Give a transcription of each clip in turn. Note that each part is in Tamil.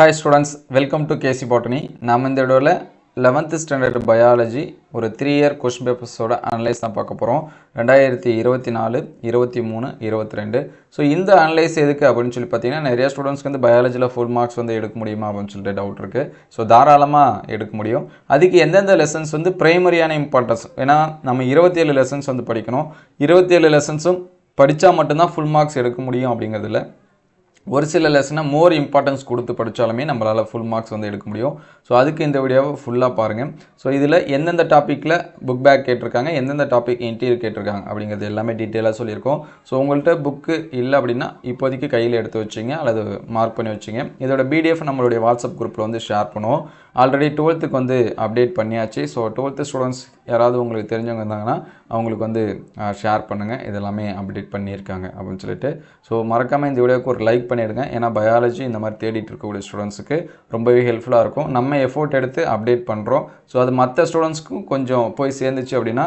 Hi students welcome to KC botany நாம் இந்த இடவில் லெவன்த்து ஸ்டாண்டர்ட் பயாலஜி ஒரு த்ரீ இயர் கொஷின் பேப்பர்ஸோட அனலைஸ் தான் பார்க்க போகிறோம் ரெண்டாயிரத்தி இருபத்தி நாலு இருபத்தி மூணு இருபத்தி ரெண்டு. ஸோ இந்த அனலைஸ் எதுக்கு அப்படின்னு சொல்லி பார்த்தீங்கன்னா நிறைய ஸ்டூடெண்ட்ஸ்க்கு வந்து பயாலஜியில் ஃபுல் மார்க்ஸ் வந்து எடுக்க முடியுமா அப்படின்னு சொல்லிட்டு டவுட் இருக்குது ஸோ தாராளமாக எடுக்க முடியும். அதுக்கு எந்தெந்த லெசன்ஸ் வந்து பிரைமரியான இம்பார்ட்டன்ஸ் ஏன்னா நம்ம இருபத்தேழு லெசன்ஸ் வந்து படிக்கணும். இருபத்தேழு லெசன்ஸும் படித்தா மட்டும்தான் ஃபுல் மார்க்ஸ் எடுக்க முடியும் அப்படிங்கிறதுல ஒரு சில லெசனை மோர் இம்பார்ட்டன்ஸ் கொடுத்து படித்தாலுமே நம்மளால் ஃபுல் மார்க்ஸ் வந்து எடுக்க முடியும். ஸோ அதுக்கு இந்த வீடியோவை ஃபுல்லாக பாருங்கள் ஸோ இதில் எந்தெந்த டாப்பிக்கில் புக் பேக் கேட்டிருக்காங்க எந்தெந்த டாபிக் இன்டீரியர் கேட்டிருக்காங்க அப்படிங்கிறது எல்லாமே டீட்டெயிலாக சொல்லியிருக்கோம். ஸோ உங்கள்கிட்ட புக்கு இல்லை அப்படின்னா இப்போதைக்கு கையில் எடுத்து வச்சிங்க அல்லது மார்க் பண்ணி வச்சிங்க. இதோட பிடிஎஃப் நம்மளுடைய வாட்ஸ்அப் குரூப்பில் வந்து ஷேர் பண்ணுவோம். ஆல்ரெடி டுவெல்த்துக்கு வந்து அப்டேட் பண்ணியாச்சு. ஸோ டுவெல்த்து ஸ்டூடெண்ட்ஸ் யாராவது உங்களுக்கு தெரிஞ்சவங்க இருந்தாங்கன்னா அவங்களுக்கு வந்து ஷேர் பண்ணுங்கள் இதெல்லாமே அப்டேட் பண்ணியிருக்காங்க அப்படின்னு சொல்லிட்டு. ஸோ மறக்காமல் இந்த வீடியோவுக்கு ஒரு லைக் பண்ணிவிடுங்க ஏன்னா பயாலஜி இந்த மாதிரி தேடிட்டு இருக்கக்கூடிய ஸ்டூடெண்ட்ஸுக்கு ரொம்பவே ஹெல்ப்ஃபுல்லாக இருக்கும். நம்ம எஃபோர்ட் எடுத்து அப்டேட் பண்ணுறோம் ஸோ அது மற்ற ஸ்டூடெண்ட்ஸ்க்கும் கொஞ்சம் போய் சேர்ந்துச்சு அப்படின்னா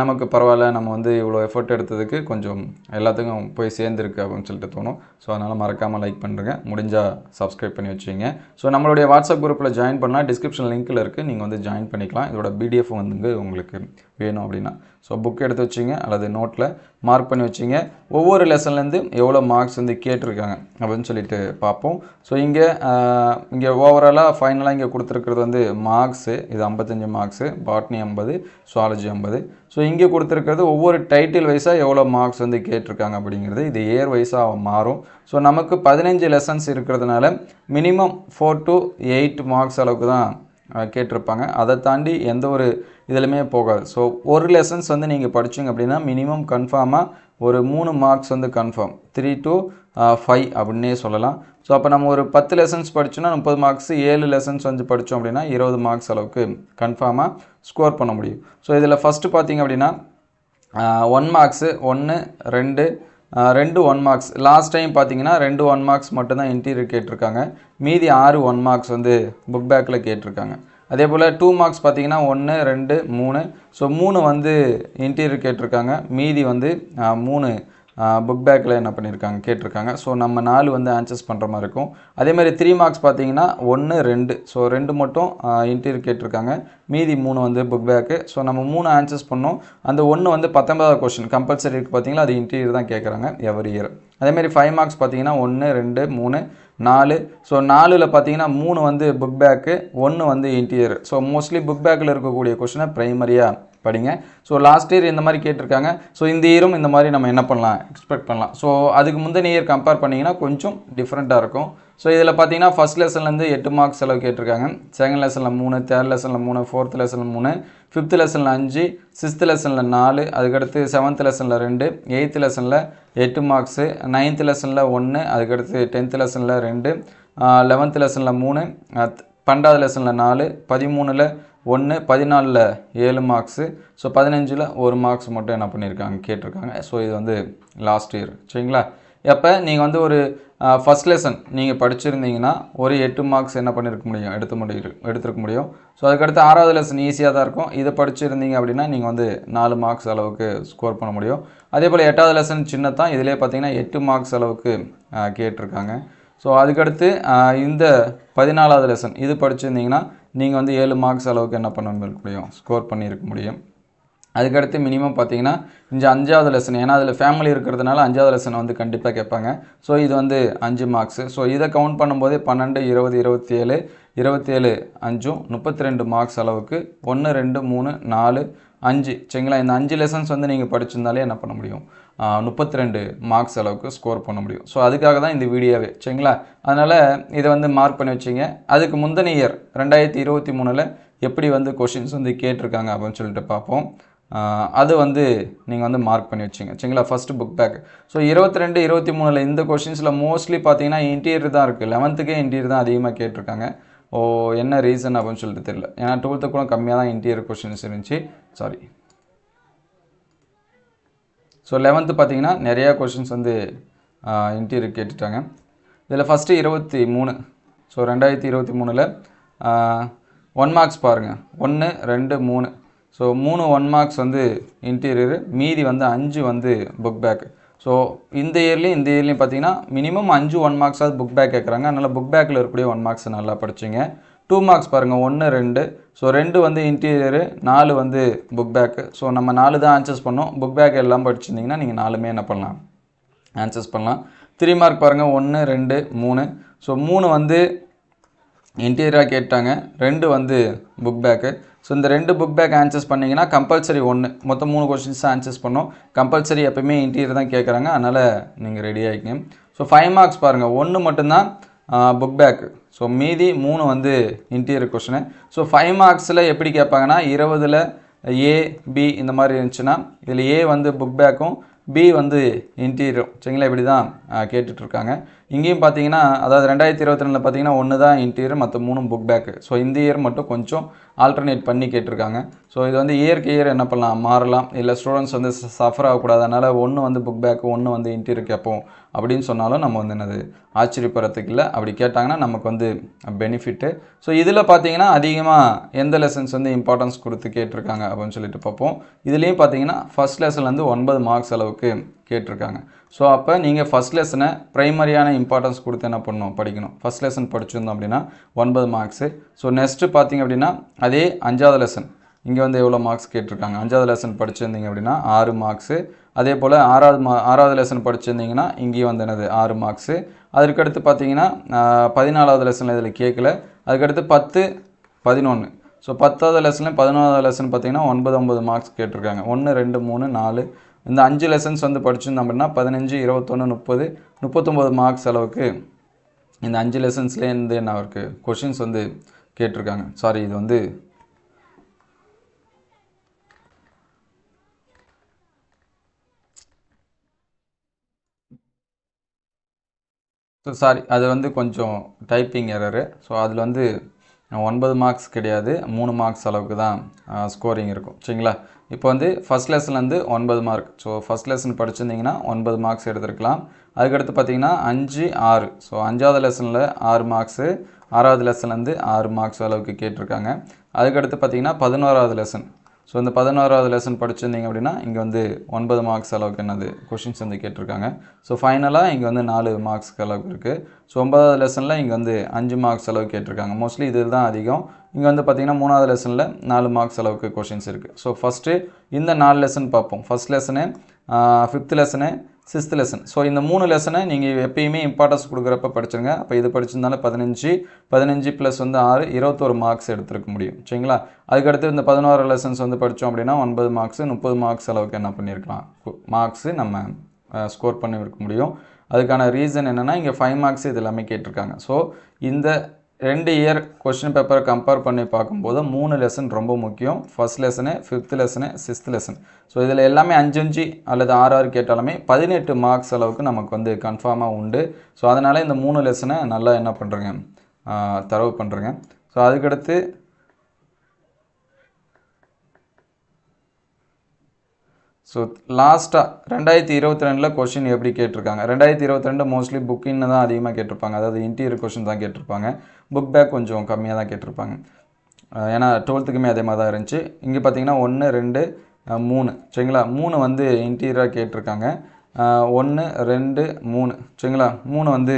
நமக்கு பரவாயில்ல. நம்ம வந்து இவ்வளோ எஃபோர்ட் எடுத்ததுக்கு கொஞ்சம் எல்லாத்துக்கும் போய் சேர்ந்துருக்கு அப்படின்னு சொல்லிட்டு தோணும். ஸோ அதனால் மறக்காமல் லைக் பண்ணுறேங்க முடிஞ்சால் சப்ஸ்கிரைப் பண்ணி வச்சுங்க ஸோ நம்மளுடைய வாட்ஸ்அப் குரூப்பில் ஜாயின் பண்ணலாம். டிஸ்கிரிப்ஷன் லிங்க்கில் இருக்குது நீங்கள் வந்து ஜாயின் பண்ணிக்கலாம். இதோட பிடிஎஃப் வந்து உங்களுக்கு வேணும் அப்படின்னா. ஸோ புக் எடுத்து வச்சிங்க அல்லது நோட்டில் மார்க் பண்ணி வச்சிங்க ஒவ்வொரு லெசன்லேருந்து எவ்வளோ மார்க்ஸ் வந்து கேட்டிருக்காங்க. அப்படின்னு சொல்லிட்டு பார்ப்போம். ஸோ இங்கே இங்கே ஓவராலாக ஃபைனலாக இங்கே கொடுத்துருக்கிறது வந்து மார்க்ஸு இது ஐம்பத்தஞ்சு மார்க்ஸு பாட்னி ஐம்பது சுவாலஜி ஐம்பது. ஸோ இங்கே கொடுத்துருக்கிறது ஒவ்வொரு டைட்டில் வைஸாக எவ்வளோ மார்க்ஸ் வந்து கேட்டிருக்காங்க அப்படிங்கிறது இது இயர் வைஸாக மாறும். ஸோ நமக்கு பதினஞ்சு லெசன்ஸ் இருக்கிறதுனால minimum four to eight marks அளவுக்கு தான் கேட்டிருப்பாங்க. அதை தாண்டி எந்த ஒரு இதுலையுமே போகாது. ஸோ ஒரு லெசன்ஸ் வந்து நீங்கள் படிச்சீங்க அப்படின்னா மினிமம் கன்ஃபார்மாக ஒரு மூணு மார்க்ஸ் வந்து கன்ஃபார்ம் த்ரீ டு ஃபைவ் அப்படின்னே சொல்லலாம். ஸோ அப்போ நம்ம ஒரு பத்து லெசன்ஸ் படித்தோம்னா முப்பது மார்க்ஸ் ஏழு லெசன்ஸ் வந்து படித்தோம் அப்படின்னா இருபது மார்க்ஸ் அளவுக்கு கன்ஃபார்மாக ஸ்கோர் பண்ண முடியும். ஸோ இதில் ஃபஸ்ட்டு பார்த்தீங்க அப்படின்னா ஒன் மார்க்ஸு ஒன்று ரெண்டு ரெண்டு ஒன் மார்க்ஸ் லாஸ்ட் டைம் பார்த்தீங்கன்னா ரெண்டு ஒன் மார்க்ஸ் மட்டும்தான் இன்டீரியர் கேட்டிருக்காங்க. மீதி ஆறு ஒன் மார்க்ஸ் வந்து புக் பேக்கில் கேட்டிருக்காங்க. அதே போல் டூ மார்க்ஸ் பார்த்தீங்கன்னா ஒன்று ரெண்டு மூணு. ஸோ மூணு வந்து இன்டீரியர் கேட்டிருக்காங்க. மீதி வந்து மூணு புக் பேக்கில் என்ன பண்ணியிருக்காங்க கேட்டிருக்காங்க. ஸோ நம்ம நாலு வந்து ஆன்சர்ஸ் பண்ணுற மாதிரி இருக்கும். அதே மாதிரி த்ரீ மார்க்ஸ் பார்த்தீங்கன்னா ஒன்று ரெண்டு. ஸோ ரெண்டு மட்டும் இன்டீரியர் கேட்டிருக்காங்க. மீதி மூணு வந்து புக் பேக்கு ஸோ நம்ம மூணு ஆன்சர்ஸ் பண்ணோம். அந்த ஒன்று வந்து பத்தொன்பதாவது கொஸ்டின் கம்பல்சரி இருக்குது பார்த்தீங்களா? அது இன்டீரியர் தான் கேட்குறாங்க எவரி இயர் அதேமாதிரி ஃபைவ் மார்க்ஸ் பார்த்தீங்கன்னா ஒன்று ரெண்டு மூணு நாலு. ஸோ நாலில் பார்த்தீங்கன்னா மூணு வந்து புக் பேக்கு ஒன்று வந்து இன்டீரியர் ஸோ மோஸ்ட்லி புக் பேக்கில் இருக்கக்கூடிய கொஷினை ப்ரைமரியாக படிங்க ஸோ லாஸ்ட் இயர் இந்த மாதிரி கேட்டிருக்காங்க ஸோ இந்த இயரும் இந்த மாதிரி நம்ம என்ன பண்ணலாம் எக்ஸ்பெக்ட் பண்ணலாம் ஸோ அதுக்கு முந்தின இயர் கம்பேர் பண்ணிங்கன்னா கொஞ்சம் டிஃப்ரெண்ட்டாக இருக்கும் ஸோ இதில் பார்த்தீங்கன்னா ஃபஸ்ட் லெசன்லேருந்து எட்டு மார்க்ஸ் செலவு கேட்டிருக்காங்க செகண்ட் லெசனில் மூணு தேர்ட் லெசனில் மூணு ஃபோர்த் லெசனில் மூணு ஃபிஃப்த் லெசனில் அஞ்சு சிக்ஸ்த் லெசனில் நாலு அதுக்கடுத்து செவன்த் லெசனில் ரெண்டு எயித்து லெசனில் எட்டு மார்க்ஸு நைன்த் லெசனில் ஒன்று அதுக்கடுத்து டென்த் லெசனில் ரெண்டு லெவன்த் லெசனில் மூணு பன்னெண்டாவது லெசனில் நாலு பதிமூணில் ஒன்று பதினாலில் ஏழு மார்க்ஸு ஸோ பதினஞ்சில் ஒரு மார்க்ஸ் மட்டும் என்ன பண்ணியிருக்காங்க கேட்டிருக்காங்க. ஸோ இது வந்து லாஸ்ட் இயர் சரிங்களா? அப்போ நீங்கள் வந்து ஒரு ஃபஸ்ட் லெசன் நீங்கள் படிச்சிருந்தீங்கன்னா ஒரு எட்டு மார்க்ஸ் என்ன பண்ணியிருக்க முடியும் எடுத்து முடியும் எடுத்துருக்க முடியும். ஸோ அதுக்கடுத்து ஆறாவது லெசன் ஈஸியாக தான் இருக்கும். இதை படிச்சிருந்தீங்க அப்படின்னா நீங்கள் வந்து நாலு மார்க்ஸ் அளவுக்கு ஸ்கோர் பண்ண முடியும். அதே போல் எட்டாவது லெசன் சின்னதான் இதிலே பார்த்தீங்கன்னா எட்டு மார்க்ஸ் அளவுக்கு கேட்டிருக்காங்க. ஸோ அதுக்கடுத்து இந்த பதினாலாவது லெசன் இது படிச்சிருந்தீங்கன்னா நீங்கள் வந்து ஏழு மார்க்ஸ் அளவுக்கு என்ன பண்ண முடியும் ஸ்கோர் பண்ணியிருக்க முடியும். அதுக்கடுத்து மினிமம் பார்த்தீங்கன்னா இந்த அஞ்சாவது லெசன் ஏன்னா அதில் ஃபேமிலி இருக்கிறதுனால அஞ்சாவது லெசனை வந்து கண்டிப்பாக கேட்பாங்க. ஸோ இது வந்து அஞ்சு மார்க்ஸு ஸோ இதை கவுண்ட் பண்ணும்போது பன்னெண்டு இருபது இருபத்தி ஏழு இருபத்தி ஏழு அஞ்சும் முப்பத்தி ரெண்டு மார்க்ஸ் அளவுக்கு ஒன்று ரெண்டு மூணு நாலு அஞ்சு. சரிங்களா? இந்த அஞ்சு லெசன்ஸ் வந்து நீங்கள் படிச்சிருந்தாலே என்ன பண்ண முடியும்? முப்பத்தி ரெண்டு மார்க்ஸ் அளவுக்கு ஸ்கோர் பண்ண முடியும். ஸோ அதுக்காக தான் இந்த வீடியோவே சரிங்களா? அதனால் இதை வந்து மார்க் பண்ணி வச்சிங்க. அதுக்கு முந்தின இயர் ரெண்டாயிரத்தி இருபத்தி மூணில் எப்படி வந்து கொஷின்ஸ் வந்து கேட்டிருக்காங்க அப்படின்னு சொல்லிட்டு பார்ப்போம். அது வந்து நீங்கள் வந்து மார்க் பண்ணி வச்சிங்க சரிங்களா? ஃபஸ்ட்டு புக் பேக் ஸோ இருபத்தி ரெண்டு இருபத்தி மூணில் இந்த கொஷின்ஸில் மோஸ்ட்லி பார்த்தீங்கன்னா இன்டீரியர் தான் இருக்குது லெவன்த்துக்கே இன்டீரியர் தான் அதிகமாக கேட்டிருக்காங்க. ஓ என்ன ரீசன் அப்படின்னு சொல்லிட்டு தெரியல. ஏன்னா டுவெல்த்து கூட கம்மியாக தான் இன்டீரியர் கொஷின்ஸ் இருந்துச்சு. சாரி ஸோ லெவன்த்து பார்த்தீங்கன்னா நிறையா கொஷின்ஸ் வந்து இன்டீரியர் கேட்டுட்டாங்க. இதில் ஃபஸ்ட்டு இருபத்தி மூணு. ஸோ ரெண்டாயிரத்தி இருபத்தி மூணில் ஒன் மார்க்ஸ் பாருங்கள் ஒன்று ரெண்டு மூணு. ஸோ மூணு ஒன் மார்க்ஸ் வந்து இன்டீரியர் மீதி வந்து அஞ்சு வந்து புக் பேக் ஸோ ஸோ இந்த இயர்லேயும் இந்த இயர்லேயும் பார்த்தீங்கன்னா மினிமம் அஞ்சு ஒன் மார்க்ஸாவது புக் பேக் கேட்குறாங்க அதனால் புக் பேக்கில் இருக்கக்கூடிய ஒன் மார்க்ஸ் நல்லா படிச்சிங்க. டூ மார்க்ஸ் பாருங்கள் ஒன்று ரெண்டு. ஸோ ரெண்டு வந்து இன்டீரியரு நாலு வந்து புக் பேக்கு ஸோ நம்ம நாலு தான் ஆன்சர்ஸ் பண்ணோம். புக் பேக் எல்லாம் படிச்சிருந்தீங்கன்னா நீங்கள் நாலுமே என்ன பண்ணலாம்? ஆன்சர்ஸ் பண்ணலாம். த்ரீ மார்க் பாருங்கள் ஒன்று ரெண்டு மூணு. ஸோ மூணு வந்து இன்டீரியராக கேட்டாங்க. ரெண்டு வந்து புக் பேக்கு ஸோ இந்த ரெண்டு புக் பேக் ஆன்சர்ஸ் பண்ணிங்கன்னா கம்பல்சரி ஒன்று மொத்தம் மூணு கொஷின்ஸ் ஆன்சர்ஸ் பண்ணோம். கம்பல்சரி எப்பயுமே இன்டீரியர் தான் கேட்குறாங்க அதனால் நீங்கள் ரெடி ஆகிக்கங்க ஸோ ஃபைவ் மார்க்ஸ் பாருங்கள் ஒன்று மட்டும்தான் புக் பேக்கு ஸோ மீதி மூணு வந்து இன்டீரியர் கொஷினு ஸோ ஃபைவ் மார்க்ஸில் எப்படி கேட்பாங்கன்னா இருபதில் ஏ பி இந்த மாதிரி இருந்துச்சுன்னா இதில் ஏ வந்து புக் பேக்கும் பி வந்து இன்டீரியரும் சரிங்களா? இப்படி தான் கேட்டுட்ருக்காங்க இங்கேயும் பார்த்தீங்கன்னா அதாவது ரெண்டாயிரத்தி இருபத்தி ரெண்டில் பார்த்தீங்கன்னா ஒன்று தான் இன்டீரியர் மற்ற மூணும் புக் பேக்கு ஸோ இந்த இயர் மட்டும் கொஞ்சம் ஆல்டர்னேட் பண்ணி கேட்டிருக்காங்க. ஸோ இது வந்து இயர்க்கு இயர் என்ன பண்ணலாம்? மாறலாம். இல்லை ஸ்டூடெண்ட்ஸ் வந்து சஃபர் ஆகக்கூடாது. அதனால் ஒன்று வந்து புக் பேக்கு ஒன்று வந்து இன்டீரியர் கேட்போம். அப்படின்னு சொன்னாலும் நம்ம வந்து என்னது ஆச்சரியப்படுறதுக்கு இல்லை. அப்படி கேட்டாங்கன்னா நமக்கு வந்து பெனிஃபிட்டு ஸோ இதில் பார்த்தீங்கன்னா அதிகமாக எந்த லெசன்ஸ் வந்து இம்பார்ட்டன்ஸ் கொடுத்து கேட்டிருக்காங்க அப்படின்னு சொல்லிட்டு பார்ப்போம். இதுலேயும் பார்த்தீங்கன்னா ஃபஸ்ட் லெசன்லேருந்து ஒன்பது மார்க்ஸ் அளவுக்கு கேட்டிருக்காங்க. ஸோ அப்போ நீங்கள் ஃபஸ்ட் லெசனை ப்ரைமரியான இம்பார்ட்டன்ஸ் கொடுத்து என்ன பண்ணணும்? படிக்கணும். ஃபஸ்ட் லெசன் படிச்சிருந்தோம் அப்படின்னா ஒன்பது மார்க்ஸு ஸோ நெக்ஸ்ட்டு பார்த்தீங்க அப்படின்னா அதே அஞ்சாவது லெசன் இங்கே வந்து எவ்வளோ மார்க்ஸ் கேட்டிருக்காங்க? அஞ்சாவது லெசன் படிச்சிருந்தீங்க அப்படின்னா ஆறு மார்க்ஸு அதே போல் ஆறாவது மா ஆறாவது லெசன் படிச்சிருந்தீங்கன்னா இங்கேயும் வந்து என்னது? ஆறு மார்க்ஸு அதுக்கடுத்து பார்த்தீங்கன்னா பதினாலாவது லெசனில் இதில் கேட்கல. அதுக்கடுத்து பத்து பதினொன்று ஸோ பத்தாவது லெசன்லையும் பதினொன்றாவது லெசன் பார்த்தீங்கன்னா ஒன்பது ஒன்பது மார்க்ஸ் கேட்டிருக்காங்க. ஒன்று ரெண்டு மூணு நாலு இந்த அஞ்சு லெசன்ஸ் வந்து படிச்சிருந்தோம் அப்படின்னா பதினஞ்சு இருபத்தொன்று முப்பது முப்பத்தொம்போது மார்க்ஸ் அளவுக்கு இந்த அஞ்சு லெசன்ஸ்லேருந்து என்ன அவருக்கு கொஷின்ஸ் வந்து கேட்டிருக்காங்க. சாரி இது வந்து ஸோ சாரி அது வந்து கொஞ்சம் டைப்பிங் எரரு ஸோ அதில் வந்து ஒன்பது மார்க்ஸ் கிடையாது. மூணு மார்க்ஸ் அளவுக்கு தான் ஸ்கோரிங் இருக்கும். சரிங்களா? இப்போ வந்து ஃபஸ்ட் லெசன்லேருந்து ஒன்பது மார்க் ஸோ ஃபஸ்ட் லெசன் படிச்சிருந்தீங்கன்னா ஒன்பது மார்க்ஸ் எடுத்துருக்கலாம். அதுக்கடுத்து பார்த்தீங்கன்னா அஞ்சு ஆறு. ஸோ அஞ்சாவது லெசனில் ஆறு மார்க்ஸு ஆறாவது லெசன்லேருந்து ஆறு மார்க்ஸ் அளவுக்கு கேட்டிருக்காங்க. அதுக்கடுத்து பார்த்தீங்கன்னா பதினோராவது லெசன் ஸோ இந்த பதினோராவது லெசன் படிச்சிருந்தீங்க அப்படின்னா இங்கே வந்து ஒன்பது மார்க்ஸ் அளவுக்கு என்னது கொஷின்ஸ் வந்து கேட்டிருக்காங்க. ஸோ ஃபைனலாக இங்கே வந்து நாலு மார்க்ஸ்க்கு அளவுக்கு இருக்குது ஸோ ஒன்பதாவது லெசனில் இங்கே வந்து அஞ்சு மார்க்ஸ் அளவுக்கு கேட்டிருக்காங்க. மோஸ்ட்லி இது தான் அதிகம். இங்கே வந்து பார்த்தீங்கன்னா மூணாவது லெசனில் நாலு மார்க்ஸ் அளவுக்கு கொஷின்ஸ் இருக்குது ஸோ ஃபஸ்ட்டு இந்த நாலு லெசன் பார்ப்போம். First lesson fifth lesson sixth lesson so இந்த மூணு லெசனை நீங்கள் எப்பயுமே இம்பார்ட்டன்ஸ் கொடுக்குறப்ப படிச்சிருங்க. அப்போ இது படிச்சிருந்தாலும் பதினஞ்சு பதினஞ்சு ப்ளஸ் வந்து ஆறு இருபத்தொரு மார்க்ஸ் எடுத்துருக்க முடியும். சரிங்களா? அதுக்கடுத்து இந்த பதினோரு லெசன்ஸ் வந்து படித்தோம் அப்படின்னா ஒன்பது மார்க்ஸ் முப்பது மார்க்ஸ் அளவுக்கு என்ன பண்ணியிருக்கலாம் மார்க்ஸு நம்ம ஸ்கோர் பண்ணி இருக்க முடியும். அதுக்கான ரீசன் என்னென்னா இங்கே ஃபைவ் மார்க்ஸ் இது எல்லாமே கேட்டிருக்காங்க. ஸோ இந்த ரெண்டு இயர் கொஸ்டின் பேப்பரை கம்பேர் பண்ணி பார்க்கும்போது மூணு லெசன் ரொம்ப முக்கியம். First lesson fifth lesson sixth lesson so இதில் எல்லாமே அஞ்சு அஞ்சு அல்லது ஆறு ஆறு கேட்டாலுமே பதினெட்டு மார்க்ஸ் அளவுக்கு நமக்கு வந்து கன்ஃபார்மாக உண்டு. ஸோ அதனால் இந்த மூணு லெசனை நல்லா என்ன பண்ணுறேங்க தரவு பண்ணுறேங்க ஸோ அதுக்கடுத்து ஸோ லாஸ்ட்டாக ரெண்டாயிரத்தி இருபத்தி ரெண்டில் கொஷின் எப்படி கேட்டிருக்காங்க? ரெண்டாயிரத்தி இருபத்தி ரெண்டு மோஸ்ட்லி புக்கின்னு தான் அதிகமாக கேட்டிருப்பாங்க. அதாவது இன்டீரியர் கொஷின் தான் கேட்டிருப்பாங்க. புக் பேக் கொஞ்சம் கம்மியாக தான் கேட்டிருப்பாங்க. ஏன்னா டுவெல்த்துக்குமே அதே மாதிரி தான் இருந்துச்சு. இங்கே பார்த்தீங்கன்னா ஒன்று ரெண்டு மூணு. சரிங்களா? மூணு வந்து இன்டீரியராக கேட்டிருக்காங்க. ஒன்று ரெண்டு மூணு. சரிங்களா? மூணு வந்து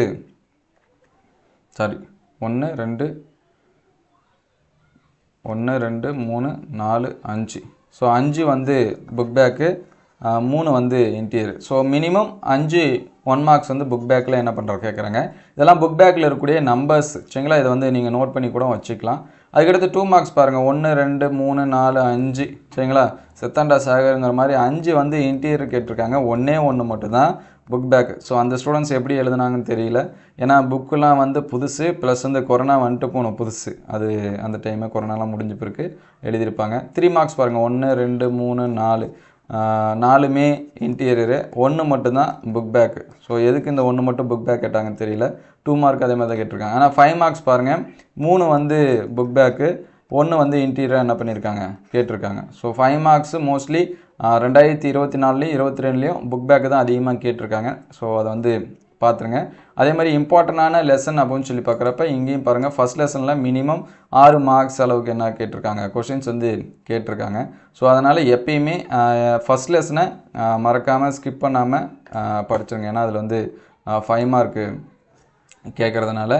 சாரி ஒன்று ரெண்டு ஒன்று ரெண்டு மூணு நாலு அஞ்சு. ஸோ அஞ்சு வந்து புக் பேக்கு மூணு வந்து இன்டீரியர் ஸோ மினிமம் அஞ்சு ஒன் மார்க்ஸ் வந்து புக் பேக்கில் என்ன பண்ணுறோம் கேட்குறாங்க இதெல்லாம் புக் பேக்கில் இருக்கக்கூடிய நம்பர்ஸ் சரிங்களா? இதை வந்து நீங்கள் நோட் பண்ணி கூட வச்சுக்கலாம். அதுக்கடுத்து டூ மார்க்ஸ் பாருங்கள் ஒன்று ரெண்டு மூணு நாலு அஞ்சு. சரிங்களா? செத்தாண்டா சாகருங்கிற மாதிரி அஞ்சு வந்து இன்டீரியர் கேட்டிருக்காங்க. ஒன்றே ஒன்று மட்டும்தான் புக் பேக் ஸோ அந்த ஸ்டூடெண்ட்ஸ் எப்படி எழுதுனாங்கன்னு தெரியல. ஏன்னா புக்கெலாம் வந்து புதுசு ப்ளஸ் வந்து கொரோனா வந்துட்டு போகணும் புதுசு. அது அந்த டைமே கொரோனாலாம் முடிஞ்ச பிறகு எழுதியிருப்பாங்க. த்ரீ மார்க்ஸ் பாருங்கள் ஒன்று ரெண்டு மூணு நாலு. நாலுமே இன்டீரியரு ஒன்று மட்டும்தான் புக் பேக்கு ஸோ எதுக்கு இந்த ஒன்று மட்டும் புக் பேக் கேட்டாங்கன்னு தெரியல. டூ மார்க் அதே மாதிரி தான் கேட்டிருக்காங்க. ஆனால் ஃபைவ் மார்க்ஸ் பாருங்கள் மூணு வந்து புக் பேக்கு ஒன்று வந்து இன்டீரியராக என்ன பண்ணியிருக்காங்க? கேட்டிருக்காங்க. ஸோ ஃபைவ் மார்க்ஸு மோஸ்ட்லி ரெண்டாயிரத்தி இருபத்தி நாலுலேயும் இருபத்தி ரெண்டுலேயும் புக் பேக்கு தான் அதிகமாக கேட்டிருக்காங்க. ஸோ அதை வந்து பார்த்துருங்க அதே மாதிரி இம்பார்ட்டண்டான லெசன் அப்படின்னு சொல்லி பார்க்குறப்ப இங்கேயும் பாருங்கள் ஃபஸ்ட் லெசனில் மினிமம் ஆறு மார்க்ஸ் அளவுக்கு என்ன கேட்டிருக்காங்க? கொஷின்ஸ் வந்து கேட்டிருக்காங்க. ஸோ அதனால் எப்பயுமே ஃபஸ்ட் லெசனை மறக்காமல் ஸ்கிப் பண்ணாமல் படிச்சிருங்க. ஏன்னா அதில் வந்து ஃபைவ் மார்க்கு கேட்குறதுனால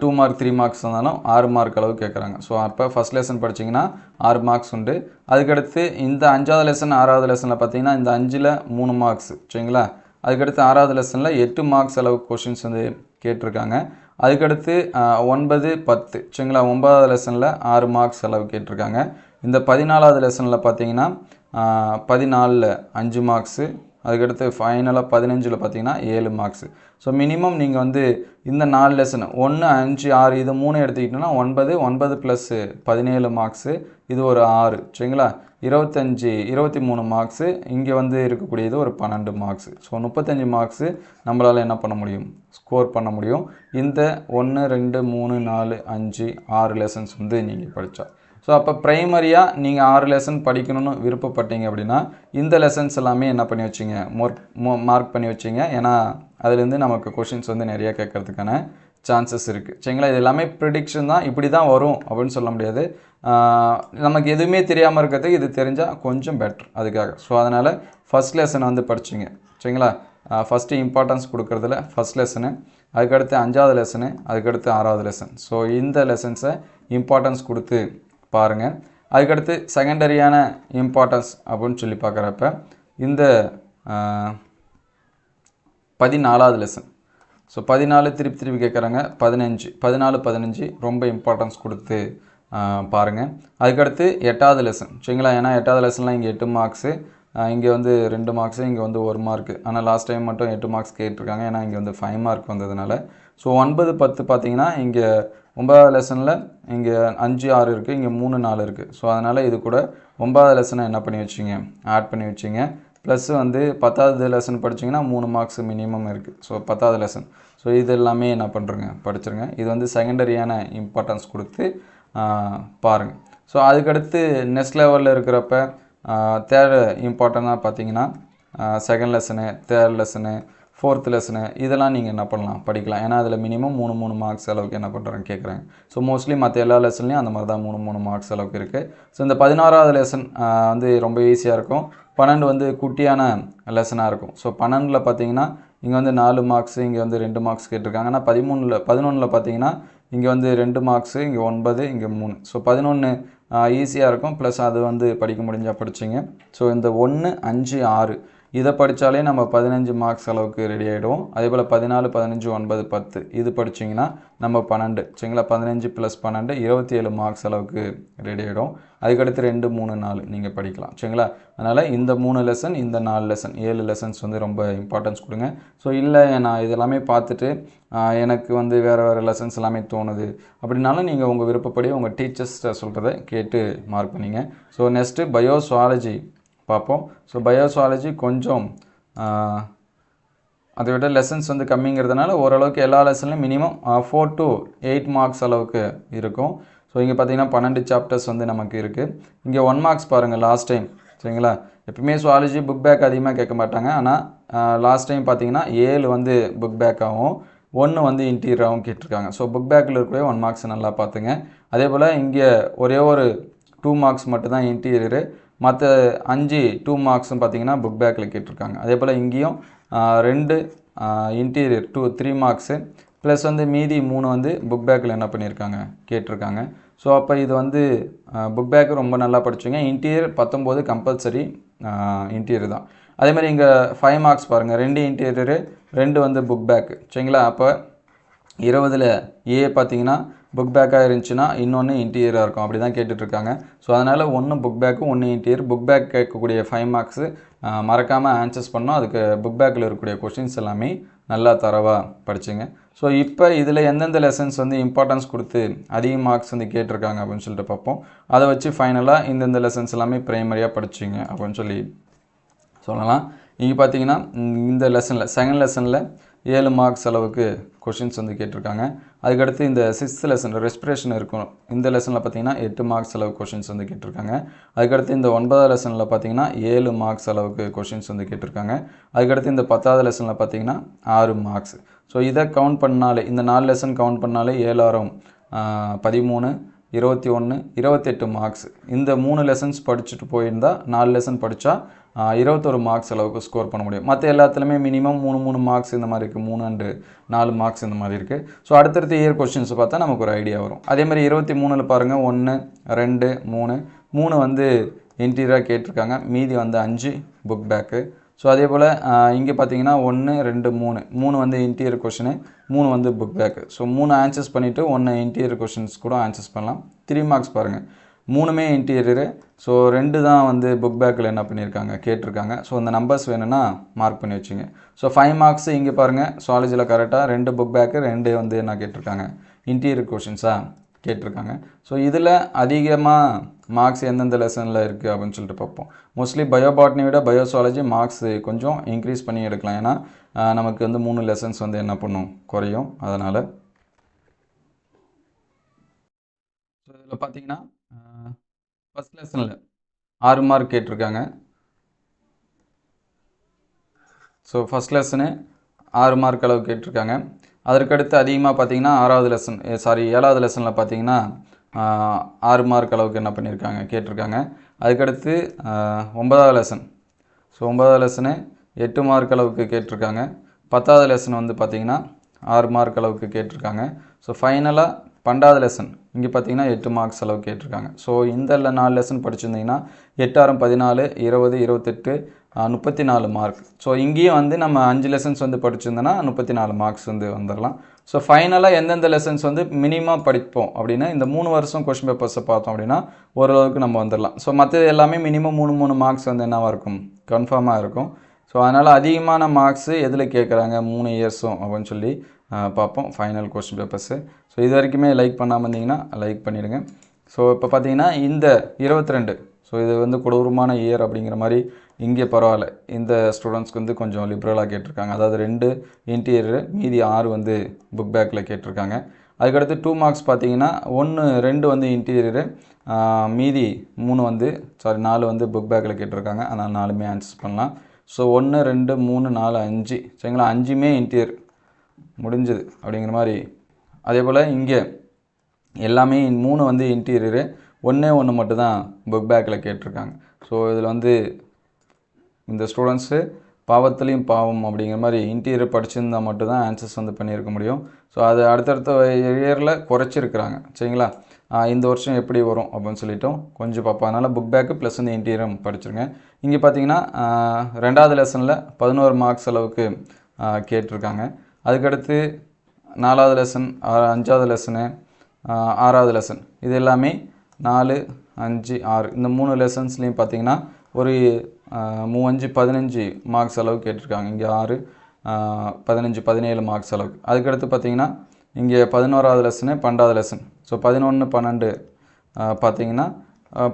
டூ மார்க் த்ரீ மார்க்ஸ் இருந்தாலும் ஆறு மார்க் அளவு கேட்குறாங்க ஸோ அப்போ ஃபஸ்ட் லெசன் படிச்சிங்கன்னா ஆறு மார்க்ஸ் உண்டு. அதுக்கடுத்து இந்த அஞ்சாவது லெசன் ஆறாவது லெசனில் பார்த்தீங்கன்னா இந்த அஞ்சில் மூணு மார்க்ஸ் சரிங்களா? அதுக்கடுத்து ஆறாவது லெசனில் எட்டு மார்க்ஸ் அளவு கொஷின்ஸ் வந்து கேட்டிருக்காங்க. அதுக்கடுத்து ஒன்பது பத்து. சரிங்களா? ஒன்பதாவது லெசனில் ஆறு மார்க்ஸ் அளவு கேட்டிருக்காங்க. இந்த பதினாலாவது லெசனில் பார்த்தீங்கன்னா பதினாலில் அஞ்சு மார்க்ஸு அதுக்கடுத்து ஃபைனலாக பதினஞ்சில் பார்த்தீங்கன்னா ஏழு மார்க்ஸு ஸோ மினிமம் நீங்கள் வந்து இந்த நாலு லெசன் ஒன்று அஞ்சு ஆறு இது மூணு எடுத்துக்கிட்டோன்னா ஒன்பது ஒன்பது ப்ளஸ்ஸு பதினேழு மார்க்ஸு இது ஒரு ஆறு. சரிங்களா? இருபத்தஞ்சி இருபத்தி மூணு மார்க்ஸு இங்கே வந்து இருக்கக்கூடியது ஒரு பன்னெண்டு மார்க்ஸு ஸோ முப்பத்தஞ்சு மார்க்ஸு நம்மளால் என்ன பண்ண முடியும்? ஸ்கோர் பண்ண முடியும். இந்த ஒன்று ரெண்டு மூணு நாலு அஞ்சு ஆறு லெசன்ஸ் வந்து நீங்கள் படித்தா ஸோ அப்போ ப்ரைமரியாக நீங்கள் ஆறு லெசன் படிக்கணும்னு விருப்பப்பட்டீங்க அப்படின்னா இந்த லெசன்ஸ் எல்லாமே என்ன பண்ணி வச்சிங்க? மோர் மார்க் பண்ணி வச்சிங்க. ஏன்னா அதுலேருந்து நமக்கு கொஷின்ஸ் வந்து நிறையா கேட்கறதுக்கான சான்சஸ் இருக்குது சரிங்களா? இது எல்லாமே ப்ரிடிக்ஷன் தான். இப்படி தான் வரும் அப்படின்னு சொல்ல முடியாது. நமக்கு எதுவுமே தெரியாமல் இருக்கிறதுக்கு இது தெரிஞ்சால் கொஞ்சம் பெட்டர் அதுக்காக. ஸோ அதனால் ஃபஸ்ட் லெசன் வந்து படிச்சிங்க. சரிங்களா? ஃபஸ்ட்டு இம்பார்ட்டன்ஸ் கொடுக்குறதுல ஃபஸ்ட் லெசனு அதுக்கடுத்து அஞ்சாவது லெசனு அதுக்கடுத்து ஆறாவது லெசன் ஸோ இந்த லெசன்ஸை இம்பார்ட்டன்ஸ் கொடுத்து பாருங்கள் அதுக்கடுத்து செகண்டரியான இம்பார்ட்டன்ஸ் அப்படின்னு சொல்லி பார்க்குறப்ப இந்த பதினாலாவது லெசன் ஸோ பதினாலு திருப்பி திருப்பி கேட்குறாங்க பதினஞ்சு பதினாலு பதினஞ்சு ரொம்ப இம்பார்ட்டன்ஸ் கொடுத்து பாருங்கள் அதுக்கடுத்து எட்டாவது லெசன் சரிங்களா? ஏன்னா எட்டாவது லெசன்லாம் இங்கே எட்டு மார்க்ஸு இங்கே வந்து ரெண்டு மார்க்ஸு இங்கே வந்து ஒரு மார்க்கு ஆனால் லாஸ்ட் டைம் மட்டும் எட்டு மார்க்ஸ் கேட்டிருக்காங்க. ஏன்னா இங்கே வந்து ஃபைவ் மார்க் வந்ததுனால. ஸோ ஒன்பது பத்து பார்த்தீங்கன்னா இங்கே ஒன்பதாவது லெசனில் இங்கே அஞ்சு ஆறு இருக்குது இங்கே மூணு நாலு இருக்குது ஸோ அதனால் இது கூட ஒன்பதாவது லெசனை என்ன பண்ணி வச்சிங்க? ஆட் பண்ணி வச்சிங்க. ப்ளஸ் வந்து பத்தாவது லெசன் படிச்சிங்கன்னா மூணு மார்க்ஸ் மினிமம் இருக்குது ஸோ பத்தாவது லெசன் ஸோ இது எல்லாமே என்ன பண்ணுறங்க படிச்சிருங்க. இது வந்து செகண்டரியான இம்பார்ட்டன்ஸ் கொடுத்து பாருங்கள் ஸோ அதுக்கடுத்து நெக்ஸ்ட் லெவலில் இருக்கிறப்ப தேர்ட் இம்பார்ட்டண்ட்டாக பார்த்தீங்கன்னா second lesson third lesson fourth lesson இதெல்லாம் நீங்கள் என்ன பண்ணலாம்? படிக்கலாம். ஏன்னா அதில் மினிமம் மூணு மூணு மார்க்ஸ் அளவுக்கு என்ன பண்ணுறாங்க கேட்குறாங்க ஸோ மோஸ்ட்லி மற்ற எல்லா லெசன்லையும் அந்த மாதிரி தான் மூணு மூணு மார்க்ஸ் அளவுக்கு இருக்குது ஸோ இந்த பதினாறாவது லெசன் வந்து ரொம்ப ஈஸியாக இருக்கும். பன்னெண்டு வந்து குட்டியான லெசனாக இருக்கும். ஸோ பன்னெண்டில் பார்த்தீங்கன்னா இங்கே வந்து நாலு மார்க்ஸ் இங்கே வந்து ரெண்டு மார்க்ஸ் கேட்டிருக்காங்க. ஆனால் பதிமூணில் பதினொன்றில் பார்த்தீங்கன்னா இங்கே வந்து ரெண்டு மார்க்ஸு இங்கே ஒன்பது இங்கே மூணு. ஸோ பதினொன்று ஈஸியாக இருக்கும். ப்ளஸ் அது வந்து படிக்க முடிஞ்சால் படிச்சிங்க. ஸோ இந்த ஒன்று அஞ்சு ஆறு இதை படித்தாலே நம்ம பதினஞ்சு மார்க்ஸ் அளவுக்கு ரெடி ஆகிடுவோம் அதே போல் பதினாலு பதினஞ்சு ஒன்பது பத்து. இது படிச்சிங்கன்னா நம்ம பன்னெண்டு. சரிங்களா? பதினஞ்சு ப்ளஸ் பன்னெண்டு இருபத்தி ஏழு மார்க்ஸ் அளவுக்கு ரெடி ஆகிடும் அதுக்கடுத்து ரெண்டு மூணு நாலு. நீங்கள் படிக்கலாம். சரிங்களா? அதனால் இந்த மூணு லெசன் இந்த நாலு லெசன் ஏழு லெசன்ஸ் வந்து ரொம்ப இம்பார்ட்டன்ஸ் கொடுங்க. ஸோ இல்லை நான் இதெல்லாமே பார்த்துட்டு எனக்கு வந்து வேறு வேறு லெசன்ஸ் எல்லாமே தோணுது. அப்படின்னாலும் நீங்கள் உங்கள் விருப்பப்படி உங்கள் டீச்சர்ஸ்கிட்ட சொல்கிறத கேட்டு மார்க் பண்ணிங்க. ஸோ நெக்ஸ்ட்டு பயோசுவாலஜி பார்ப்போம். ஸோ பயோசுவாலஜி கொஞ்சம் அதை விட லெசன்ஸ் வந்து கம்மிங்கிறதுனால ஓரளவுக்கு எல்லா லெசன்லையும் minimum four to eight marks அளவுக்கு இருக்கும். ஸோ இங்கே பார்த்தீங்கன்னா பன்னெண்டு சாப்டர்ஸ் வந்து நமக்கு இருக்குது இங்கே ஒன் மார்க்ஸ் பாருங்கள் லாஸ்ட் டைம் சரிங்களா? எப்பயுமே சுவாலஜி புக் பேக் அதிகமாக கேட்க மாட்டாங்க. ஆனால் லாஸ்ட் டைம் பார்த்தீங்கன்னா ஏழு வந்து புக் பேக்காகவும் ஒன்று வந்து இன்டீரியராகவும் கேட்டிருக்காங்க. ஸோ புக் பேக்கில் இருக்கவே ஒன் மார்க்ஸ் நல்லா பார்த்துங்க. அதே போல் இங்கே ஒரே ஒரு டூ மார்க்ஸ் மட்டும்தான் இன்டீரியரு மற்ற அஞ்சு டூ மார்க்ஸும் பார்த்தீங்கன்னா புக் பேக்கில் கேட்டிருக்காங்க. அதே போல் இங்கேயும் ரெண்டு interior two three marks plus வந்து மீதி மூணு வந்து புக் பேக்கில் என்ன பண்ணியிருக்காங்க? கேட்டிருக்காங்க. ஸோ அப்போ இது வந்து புக் பேக் ரொம்ப நல்லா படிச்சுங்க. இன்டீரியர் பத்தொம்போது கம்பல்சரி இன்டீரியர் தான். அதே மாதிரி இங்கே ஃபைவ் மார்க்ஸ் பாருங்கள் ரெண்டு இன்டீரியரு ரெண்டு வந்து புக் பேக்கு சரிங்களா? அப்போ இருபதில் ஏ பார்த்தீங்கன்னா புக் பேக்காக இருந்துச்சுன்னா இன்னொன்று இன்டீரியராக இருக்கும். அப்படி தான் கேட்டுட்ருக்காங்க. ஸோ அதனால் ஒன்று புக் பேக்கு ஒன்று இன்டீரியர் புக் பேக் கேட்கக்கூடிய ஃபைவ் மார்க்ஸு மறக்காமல் ஆன்சர்ஸ் பண்ணோம் அதுக்கு புக் பேக்கில் இருக்கக்கூடிய கொஷின்ஸ் எல்லாமே நல்லா தரவாக படிச்சுங்க. ஸோ இப்போ இதில் எந்தெந்த லெசன்ஸ் வந்து இம்பார்ட்டன்ஸ் கொடுத்து அதிக மார்க்ஸ் வந்து கேட்டிருக்காங்க அப்படின்னு சொல்லிட்டு பார்ப்போம். அதை வச்சு ஃபைனலாக இந்தந்த லெசன்ஸ் எல்லாமே ப்ரைமரியாக படிச்சிங்க அப்படின்னு சொல்லி சொல்லலாம். இங்கே பார்த்தீங்கன்னா இந்த லெசனில் செகண்ட் லெசனில் ஏழு மார்க்ஸ் அளவுக்கு கொஷின்ஸ் வந்து கேட்டிருக்காங்க. அதுக்கடுத்து இந்த சிக்ஸ்த் லெசன் ரெஸ்பிரேஷன் இருக்கும். இந்த லெசனில் பார்த்தீங்கன்னா எட்டு மார்க்ஸ் அளவு கொஷின்ஸ் வந்து கேட்டிருக்காங்க. அதுக்கடுத்து இந்த ஒன்பதாவது லெசனில் பார்த்தீங்கன்னா ஏழு மார்க்ஸ் அளவுக்கு கொஷின்ஸ் வந்து கேட்டிருக்காங்க. அதுக்கடுத்து இந்த பத்தாவது லெசனில் பார்த்தீங்கன்னா ஆறு மார்க்ஸ் ஸோ இதை கவுண்ட் பண்ணாலே இந்த நாலு லெசன் கவுண்ட் பண்ணாலே ஏழாயிரம் பதிமூணு இருபத்தி ஒன்று இருபத்தெட்டு மார்க்ஸ் இந்த மூணு லெசன்ஸ் படிச்சுட்டு போயிருந்தால் நாலு லெசன் படித்தா இருபத்தொரு மார்க்ஸ் அளவுக்கு ஸ்கோர் பண்ண முடியும். மற்ற எல்லாத்துலேயுமே மினிமம் மூணு மூணு மார்க்ஸ் இந்த மாதிரி இருக்குது மூணு அண்டு நாலு மார்க்ஸ் இந்த மாதிரி இருக்குது ஸோ அடுத்தடுத்த இயர் கொஷின்ஸ் பார்த்தா நமக்கு ஒரு ஐடியா வரும். அதே மாதிரி இருபத்தி மூணில் பாருங்கள் ஒன்று ரெண்டு மூணு. மூணு வந்து இன்டீரியராக கேட்டிருக்காங்க. மீதி வந்து அஞ்சு புக் பேக்கு ஸோ அதே போல் இங்கே பார்த்தீங்கன்னா ஒன்று ரெண்டு மூணு. மூணு வந்து இன்டீரியர் கொஷினு மூணு வந்து புக் பேக்கு ஸோ மூணு ஆன்சர்ஸ் பண்ணிவிட்டு ஒன்று இன்டீரியர் கொஷின்ஸ் கூட ஆன்சர்ஸ் பண்ணலாம். த்ரீ மார்க்ஸ் பாருங்கள் மூணுமே இன்டீரியரு ஸோ ரெண்டு தான் வந்து புக் பேக்கில் என்ன பண்ணியிருக்காங்க கேட்டிருக்காங்க. ஸோ அந்த நம்பர்ஸ் வேணும்னா மார்க் பண்ணி வச்சுங்க. ஸோ ஃபைவ் மார்க்ஸ் இங்கே பாருங்கள் சுவாலஜியில் கரெக்டாக ரெண்டு புக் பேக்கு ரெண்டு வந்து என்ன கேட்டிருக்காங்க? இன்டீரியர் கொஷின்ஸாக கேட்டிருக்காங்க. ஸோ இதில் அதிகமாக மார்க்ஸ் எந்தெந்த லெசனில் இருக்குது அப்படின்னு சொல்லிட்டு பார்ப்போம். மோஸ்ட்லி பயோபாட்னி விட பயோசாலஜி மார்க்ஸ் கொஞ்சம் இன்க்ரீஸ் பண்ணி எடுக்கலாம். ஏன்னா நமக்கு வந்து மூணு லெசன்ஸ் வந்து என்ன பண்ணும்? குறையும். அதனால் ஸோ இதில் பார்த்தீங்கன்னா ஃபஸ்ட் லெசனில் ஆறு மார்க் கேட்டிருக்காங்க. ஸோ ஃபஸ்ட் லெசனு ஆறு மார்க் அளவு கேட்டிருக்காங்க. அதற்கடுத்து அதிகமாக பார்த்தீங்கன்னா ஆறாவது லெசன் சாரி ஏழாவது லெசனில் பார்த்தீங்கன்னா ஆறு மார்க் அளவுக்கு என்ன பண்ணியிருக்காங்க கேட்டிருக்காங்க. அதுக்கடுத்து ஒன்பதாவது லெசன் ஸோ ஒன்பதாவது லெசனு எட்டு மார்க் அளவுக்கு கேட்டிருக்காங்க. பத்தாவது லெசன் வந்து பார்த்தீங்கன்னா ஆறு மார்க் அளவுக்கு கேட்டிருக்காங்க. ஸோ ஃபைனலாக பன்னெண்டாவது லெசன் இங்கே பார்த்தீங்கன்னா எட்டு மார்க்ஸ் அளவு கேட்டிருக்காங்க. ஸோ இந்த நாலு லெசன் படிச்சிருந்தீங்கன்னா எட்டாயிரம் பதினாலு இருபது இருபத்தெட்டு முப்பத்தி நாலு மார்க் ஸோ இங்கேயும் வந்து நம்ம அஞ்சு லெசன்ஸ் வந்து படிச்சிருந்தோன்னா முப்பத்தி நாலு மார்க்ஸ் வந்து வந்துடலாம் ஸோ ஃபைனலாக எந்தெந்த லெசன்ஸ் வந்து மினிமம் படிப்போம் அப்படின்னா இந்த மூணு வருஷம் கொஷின் பேப்பர்ஸை பார்த்தோம் அப்படின்னா ஓரளவுக்கு நம்ம வந்துடலாம் ஸோ மற்றது எல்லாமே மினிமம் மூணு மூணு மார்க்ஸ் வந்து என்னவாக இருக்கும்? கன்ஃபார்மாக இருக்கும். ஸோ அதனால் அதிகமான மார்க்ஸு எதில் கேட்குறாங்க மூணு இயர்ஸும் அப்படின்னு சொல்லி பார்ப்போம். ஃபைனல் கொஸ்டின் பேப்பர்ஸு ஸோ இது வரைக்குமே லைக் பண்ணாமல் இருந்தீங்கன்னா லைக் பண்ணிடுங்க. ஸோ இப்போ பார்த்தீங்கன்னா இந்த இருபத்தி ரெண்டு ஸோ இது வந்து கொடூரமான இயர் அப்படிங்கிற மாதிரி இங்கே பரவாயில்ல. இந்த ஸ்டூடெண்ட்ஸ்க்கு வந்து கொஞ்சம் லிபரலாக கேட்டிருக்காங்க. அதாவது ரெண்டு இன்டீரியர் மீதி ஆறு வந்து புக் பேக்கில் கேட்டிருக்காங்க. அதுக்கடுத்து டூ மார்க்ஸ் பார்த்தீங்கன்னா ஒன்று ரெண்டு வந்து இன்டீரியரு மீதி மூணு வந்து சாரி நாலு வந்து புக் பேக்கில் கேட்டிருக்காங்க. அதனால் நாலுமே ஆன்சர்ஸ் பண்ணலாம். ஸோ ஒன்று ரெண்டு மூணு நாலு அஞ்சு. சரிங்களா? அஞ்சுமே இன்டீரியர் முடிஞ்சது அப்படிங்கிற மாதிரி. அதே போல் இங்கே எல்லாமே மூணு வந்து இன்டீரியரு ஒன்றே ஒன்று மட்டும் தான் புக் பேக்கில் கேட்டிருக்காங்க. ஸோ இதில் வந்து இந்த ஸ்டூடெண்ட்ஸு பாவத்துலேயும் பாவம் அப்படிங்கிற மாதிரி இன்டீரியர் படிச்சிருந்தா மட்டும்தான் ஆன்சர்ஸ் வந்து பண்ணியிருக்க முடியும். ஸோ அது அடுத்தடுத்த இயரில் குறைச்சிருக்கிறாங்க. சரிங்களா? இந்த வருஷம் எப்படி வரும் அப்படின்னு சொல்லிட்டோம் கொஞ்சம் பார்ப்போம். அதனால் புக் பேக்கு ப்ளஸ் வந்து இன்டீரியரும் படிச்சிருங்க. இங்கே பார்த்தீங்கன்னா ரெண்டாவது லெசனில் பதினோரு மார்க்ஸ் அளவுக்கு கேட்டிருக்காங்க. அதுக்கடுத்து நாலாவது லெசன் அஞ்சாவது லெசனு ஆறாவது லெசன் இது எல்லாமே நாலு அஞ்சு ஆறு. இந்த மூணு லெசன்ஸ்லேயும் பார்த்தீங்கன்னா ஒரு மூவஞ்சு பதினஞ்சு மார்க்ஸ் அளவு கேட்டிருக்காங்க. இங்கே ஆறு பதினஞ்சு பதினேழு மார்க்ஸ் அளவுக்கு. அதுக்கடுத்து பார்த்தீங்கன்னா இங்கே பதினோராவது லெசனு பன்னெண்டாவது லெசன் ஸோ பதினொன்று பன்னெண்டு பார்த்தீங்கன்னா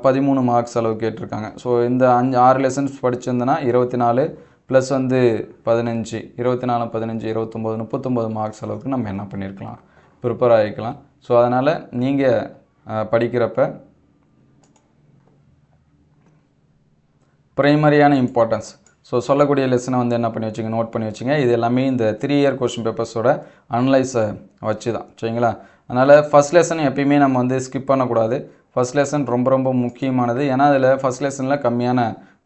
பதிமூணு மார்க்ஸ் அளவு கேட்டிருக்காங்க. ஸோ இந்த அஞ்சு ஆறு லெசன்ஸ் படிச்சிருந்தேன்னா இருபத்தி நாலு ப்ளஸ் வந்து பதினஞ்சு இருபத்தி நாலு பதினஞ்சு இருபத்தொம்போது முப்பத்தொம்போது மார்க்ஸ் அளவுக்கு நம்ம என்ன பண்ணியிருக்கலாம் ப்ரிப்பேர் ஆகிக்கலாம். ஸோ அதனால் நீங்கள் படிக்கிறப்ப ப்ரைமரியான இம்பார்ட்டன்ஸ் ஸோ சொல்லக்கூடிய லெசனை வந்து என்ன பண்ணி வச்சுங்க? நோட் பண்ணி வச்சுங்க. இது எல்லாமே இந்த த்ரீ இயர் கொஷின் பேப்பர்ஸோட அனலைஸை வச்சு தான் சரிங்களா? அதனால் ஃபஸ்ட் லெசன் எப்பயுமே நம்ம வந்து ஸ்கிப் பண்ணக்கூடாது. ஃபஸ்ட் லெசன் ரொம்ப ரொம்ப முக்கியமானது. ஏன்னா அதில் ஃபஸ்ட் லெசனில் கம்மியான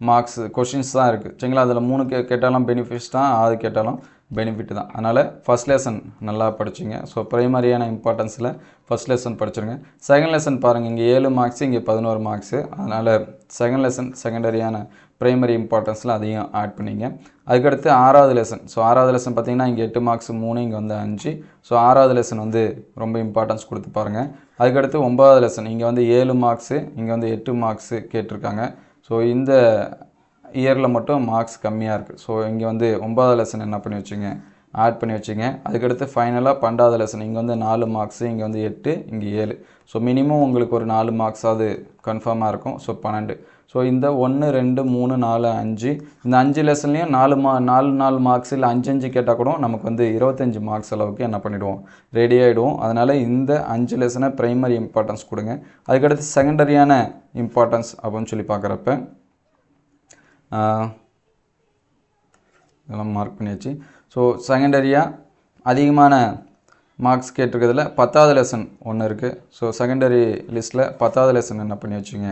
மார்க்ஸ் கொஷின்ஸ் தான் இருக்குது சரிங்களா? அதில் மூணு கே கேட்டாலும் பெனிஃபிட்ஸ் தான் ஆறு கேட்டாலும் பெனிஃபிட் தான். அதனால் ஃபஸ்ட் லெசன் நல்லா படிச்சுங்க. ஸோ ப்ரைமரியான இம்பார்ட்டன்ஸில் ஃபஸ்ட் லெசன் படிச்சிருங்க. செகண்ட் லெசன் பாருங்கள் இங்கே ஏழு மார்க்ஸ் இங்கே பதினோரு மார்க்ஸு அதனால் செகண்ட் லெசன் செகண்டரியான ப்ரைமரி இம்பார்ட்டன்ஸில் அதையும் ஆட் பண்ணிங்க. அதுக்கடுத்து ஆறாவது லெசன் ஸோ ஆறாவது லெசன் பார்த்தீங்கன்னா இங்கே எட்டு மார்க்ஸ் மூணு இங்கே வந்து அஞ்சு. ஸோ ஆறாவது லெசன் வந்து ரொம்ப இம்பார்ட்டன்ஸ் கொடுத்து பாருங்கள் அதுக்கடுத்து ஒன்பதாவது லெசன் இங்கே வந்து ஏழு மார்க்ஸு இங்கே வந்து எட்டு மார்க்ஸு கேட்டிருக்காங்க. ஸோ இந்த இயரில் மட்டும் மார்க்ஸ் கம்மியாக இருக்குது ஸோ இங்கே வந்து ஒன்பதாவது லெசன் என்ன பண்ணி வச்சுங்க? ஆட் பண்ணி வச்சுங்க. அதுக்கடுத்து ஃபைனலாக பன்னெண்டாவது லெசன் இங்கே வந்து நாலு மார்க்ஸு இங்கே வந்து எட்டு இங்கே ஏழு. ஸோ மினிமம் உங்களுக்கு ஒரு நாலு மார்க்ஸாவது கன்ஃபார்மாக இருக்கும். ஸோ பன்னெண்டு. ஸோ இந்த ஒன்று ரெண்டு மூணு நாலு அஞ்சு. இந்த அஞ்சு லெசன்லேயும் நாலு மா நாலு நாலு மார்க்ஸ் இல்லை அஞ்சு அஞ்சு கேட்டால் கூட நமக்கு வந்து இருபத்தஞ்சி மார்க்ஸ் அளவுக்கு என்ன பண்ணிவிடுவோம் ரெடி ஆகிடுவோம் அதனால் இந்த அஞ்சு லெசனை ப்ரைமரி இம்பார்ட்டன்ஸ் கொடுங்க. அதுக்கடுத்து செகண்டரியான இம்பார்ட்டன்ஸ் அப்படின்னு சொல்லி பார்க்குறப்ப இதெல்லாம் மார்க் பண்ணியாச்சு. ஸோ செகண்டரியாக அதிகமான மார்க்ஸ் கேட்டிருக்கிறதுல பத்தாவது லெசன் ஒன்று இருக்குது ஸோ செகண்டரி லிஸ்ட்டில் பத்தாவது லெசன் என்ன பண்ணி வச்சுங்க?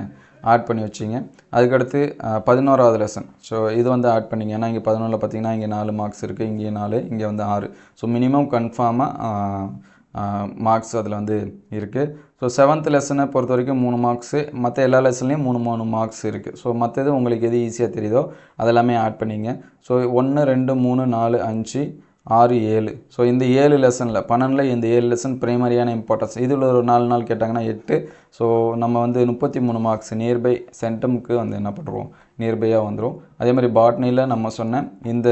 ஆட் பண்ணி வச்சிங்க. அதுக்கடுத்து பதினோராவது லெசன் ஸோ இது வந்து ஆட் பண்ணிங்க. ஏன்னா இங்கே பதினொன்றில் பார்த்தீங்கன்னா இங்கே நாலு மார்க்ஸ் இருக்குது இங்கே நாலு இங்கே வந்து ஆறு. ஸோ மினிமம் கன்ஃபார்மாக மார்க்ஸ் அதில் வந்து இருக்குது ஸோ செவன்த் லெசனை பொறுத்த வரைக்கும் மூணு மார்க்ஸு மற்ற எல்லா லெசன்லேயும் மூணு மூணு மார்க்ஸ் இருக்குது ஸோ மற்றது உங்களுக்கு எது ஈஸியாக தெரியுதோ அதெல்லாமே ஆட் பண்ணிங்க. ஸோ ஒன்று ரெண்டு மூணு நாலு அஞ்சு ஆறு ஏழு. ஸோ இந்த ஏழு லெசனில் பன்னெண்டில் இந்த ஏழு லெசன் பிரைமரியான இம்பார்ட்டன்ஸ் இதில் ஒரு நாலு நாள் கேட்டாங்கன்னா எட்டு. ஸோ நம்ம வந்து முப்பத்தி மூணு மார்க்ஸ் நியர்பை சென்டமுக்கு வந்து என்ன பண்ணுறோம் நியர்பையாக வந்துடும் அதே மாதிரி பாட்னியில் நம்ம சொன்ன இந்த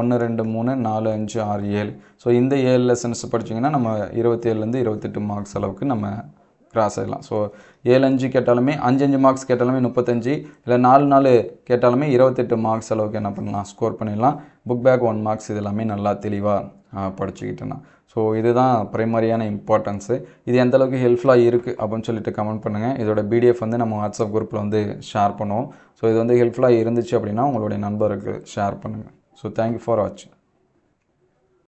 ஒன்று ரெண்டு மூணு நாலு அஞ்சு ஆறு ஏழு. ஸோ இந்த ஏழு லெசன்ஸ் படிச்சிங்கன்னா நம்ம இருபத்தேழுலேருந்து இருபத்தெட்டு மார்க்ஸ் அளவுக்கு நம்ம கிராஸ் ஆகிடலாம் ஸோ ஏழு அஞ்சு கேட்டாலுமே அஞ்சு அஞ்சு மார்க்ஸ் கேட்டாலுமே முப்பத்தஞ்சு இல்லை நாலு நாலு கேட்டாலுமே இருபத்தெட்டு மார்க்ஸ் அளவுக்கு என்ன பண்ணலாம் ஸ்கோர் பண்ணிடலாம். புக் பேக் ஒன் மார்க்ஸ் இது எல்லாமே நல்லா தெளிவாக படிச்சுக்கிட்டேன்னா. ஸோ இதுதான் ப்ரைமரியான இம்பார்ட்டன்ஸு இது எந்த அளவுக்கு ஹெல்ப்ஃபுல்லாக இருக்குது அப்படின்னு சொல்லிட்டு கமெண்ட் பண்ணுங்கள் இதோட பிடிஎஃப் வந்து நம்ம வாட்ஸ்அப் குரூப்பில் வந்து ஷேர் பண்ணுவோம். ஸோ இது வந்து ஹெல்ப்ஃபுல்லாக இருந்துச்சு அப்படின்னா உங்களுடைய நண்பருக்கு ஷேர் பண்ணுங்கள் ஸோ தேங்க்யூ ஃபார் வாட்சிங்